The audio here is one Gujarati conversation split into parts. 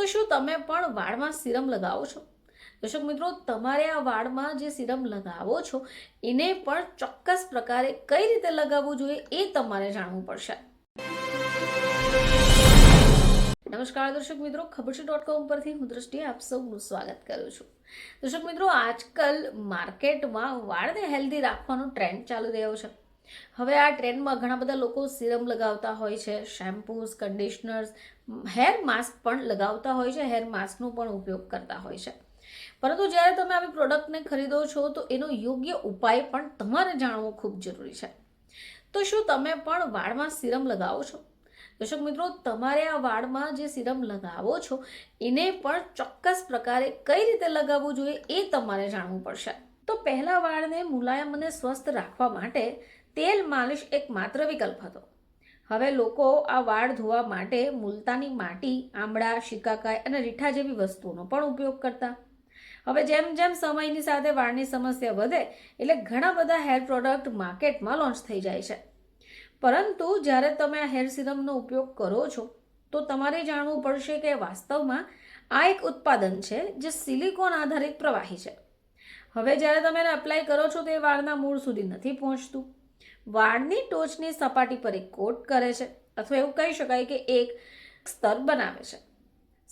તો શું તમે પણ વાળમાં સિરમ લગાવો છો? દર્શક મિત્રો, તમારે આ વાળમાં જે સિરમ લગાવો છો, એને પણ ચોક્કસ પ્રકારે કઈ રીતે લગાવવું જોઈએ એ તમારે જાણવું પડશે. નમસ્કાર દર્શક મિત્રો ખબર છે ડોટ કોમ પરથી હું દ્રષ્ટિએ આપ સૌનું સ્વાગત કરું છું. દર્શક મિત્રો, આજકાલ માર્કેટમાં વાળને હેલ્ધી રાખવાનો ટ્રેન્ડ ચાલી રહ્યો છે. હવે આ ટ્રેન્ડમાં ઘણા બધા લોકો સિરમ લગાવતા હોય છે શેમ્પૂઝ કન્ડિશનર્સ હેર માસ્ક પણ લગાવતા હોય છે હેર માસ્કનો પણ ઉપયોગ કરતા હોય છે. પરંતુ જ્યારે તમે આવી પ્રોડક્ટને ખરીદો છો, તો એનો યોગ્ય ઉપાય પણ તમારે જાણવો ખૂબ જરૂરી છે. તો શું તમે પણ વાળમાં સિરમ લગાવો છો? દર્શક મિત્રો, તમારે આ વાળમાં જે સિરમ લગાવો છો, એને પણ ચોક્કસ પ્રકારે કઈ રીતે લગાવવું જોઈએ એ તમારે જાણવું પડશે. તો પહેલાં વાળને મુલાયમ અને સ્વસ્થ રાખવા માટે તેલ માલિશ એક માત્ર વિકલ્પ હતો. હવે લોકો આ વાળ ધોવા માટે મુલતાની માટી આંબળા શિકાકાય અને રીઠા જેવી વસ્તુઓનો પણ ઉપયોગ કરતા. હવે જેમ જેમ સમયની સાથે વાળની સમસ્યા વધે, એટલે ઘણા બધા હેર પ્રોડક્ટ માર્કેટમાં લોન્ચ થઈ જાય છે. પરંતુ જ્યારે તમે આ હેર સિરમનો ઉપયોગ કરો છો, તો તમારે જાણવું પડશે કે વાસ્તવમાં આ એક ઉત્પાદન છે જે સિલિકોન આધારિત પ્રવાહી છે. હવે જ્યારે તમે એને અપ્લાય કરો છો, તો વાળના મૂળ સુધી નથી પહોંચતું. વાળની ટોચની સપાટી પર એક કોટ કરે છે અથવા એવું કહી શકાય કે એક સ્તર બનાવે છે.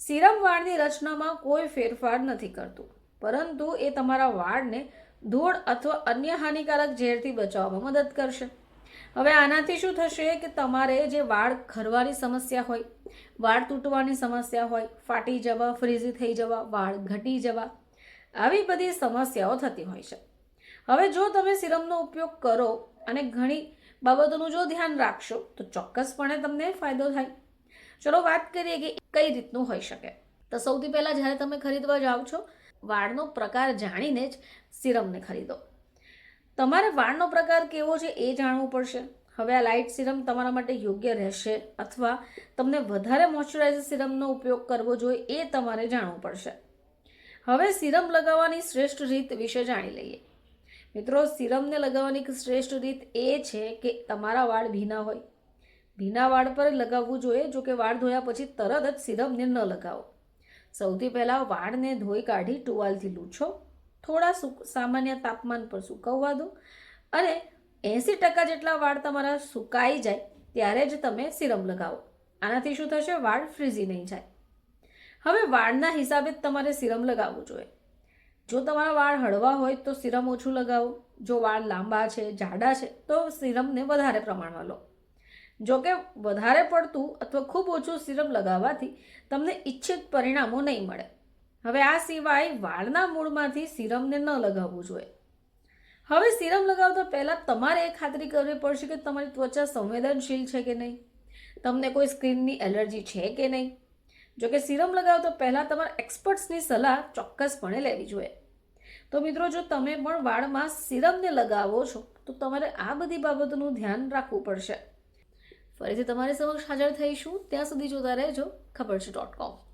સિરમ વાળની રચનામાં કોઈ ફેરફાર નથી કરતું, પરંતુ એ તમારા વાળને ધૂળ અથવા અન્ય હાનિકારક ઝેરથી બચાવવામાં મદદ કરશે. હવે આનાથી શું થશે કે તમારે જે વાળ ખરવાની સમસ્યા હોય, વાળ તૂટવાની સમસ્યા હોય, ફાટી જવા, ફ્રીઝી થઈ જવા, વાળ ઘટી જવા, આવી બધી સમસ્યાઓ થતી હોય છે. હવે જો તમે સિરમનો ઉપયોગ કરો અને ઘણી બાબતોનું જો ધ્યાન રાખશો, તો ચોક્કસપણે તમને ફાયદો થાય. ચલો વાત કરીએ કે કઈ રીતનું હોઈ શકે. તો સૌથી પહેલાં જ્યારે તમે ખરીદવા જાઓ છો, વાળનો પ્રકાર જાણીને જ સિરમને ખરીદો. તમારે વાળનો પ્રકાર કેવો છે એ જાણવું પડશે. હવે આ લાઇટ સિરમ તમારા માટે યોગ્ય રહેશે અથવા તમને વધારે મોઇશ્ચરાઇઝર સિરમનો ઉપયોગ કરવો જોઈએ એ તમારે જાણવું પડશે. હવે સિરમ લગાવવાની શ્રેષ્ઠ રીત વિશે જાણી લઈએ. મિત્રો, સિરમને લગાવવાની એક શ્રેષ્ઠ રીત એ છે કે તમારા વાળ ભીના હોય. ભીના વાળ પર લગાવવું જોઈએ, જો કે વાળ ધોયા પછી તરત જ સિરમને ન લગાવો. સૌથી પહેલાં વાળને ધોઈ કાઢી ટુવાલથી લૂછો. થોડા સામાન્ય તાપમાન પર સુકવવા દો અને એંસી ટકા જેટલા વાળ તમારા સુકાઈ જાય ત્યારે જ તમે સિરમ લગાવો. આનાથી શું થશે? વાળ ફ્રીઝી નહીં જાય. હવે વાળના હિસાબે જ તમારે સિરમ લગાવવું જોઈએ. જો તમારા વાળ હળવા હોય તો સિરમ ઓછું લગાવો. જો વાળ લાંબા છે, જાડા છે, તો સિરમને વધારે પ્રમાણમાં લો. જો કે વધારે પડતું અથવા ખૂબ ઓછું સિરમ લગાવવાથી તમને ઈચ્છિત પરિણામો નહીં મળે. હવે આ સિવાય વાળના મૂળમાંથી સિરમને ન લગાવવું જોઈએ. હવે સિરમ લગાવતા પહેલાં તમારે એ ખાતરી કરવી પડશે કે તમારી ત્વચા સંવેદનશીલ છે કે નહીં? તમને કોઈ સ્કિનની એલર્જી છે કે નહીં? જો કે સિરમ લગાવતા પહેલાં તમારા એક્સપર્ટ્સની સલાહ ચોક્કસપણે લેવી જોઈએ. તો મિત્રો, જો તમે પણ વાળમાં સિરમને લગાવો છો, તો તમારે આ બધી બાબતોનું ધ્યાન રાખવું પડશે. ફરીથી તમારી સમક્ષ હાજર થઈશું. ત્યાં સુધી જોતા રહેજો. ખબર છે ડોટ કોમ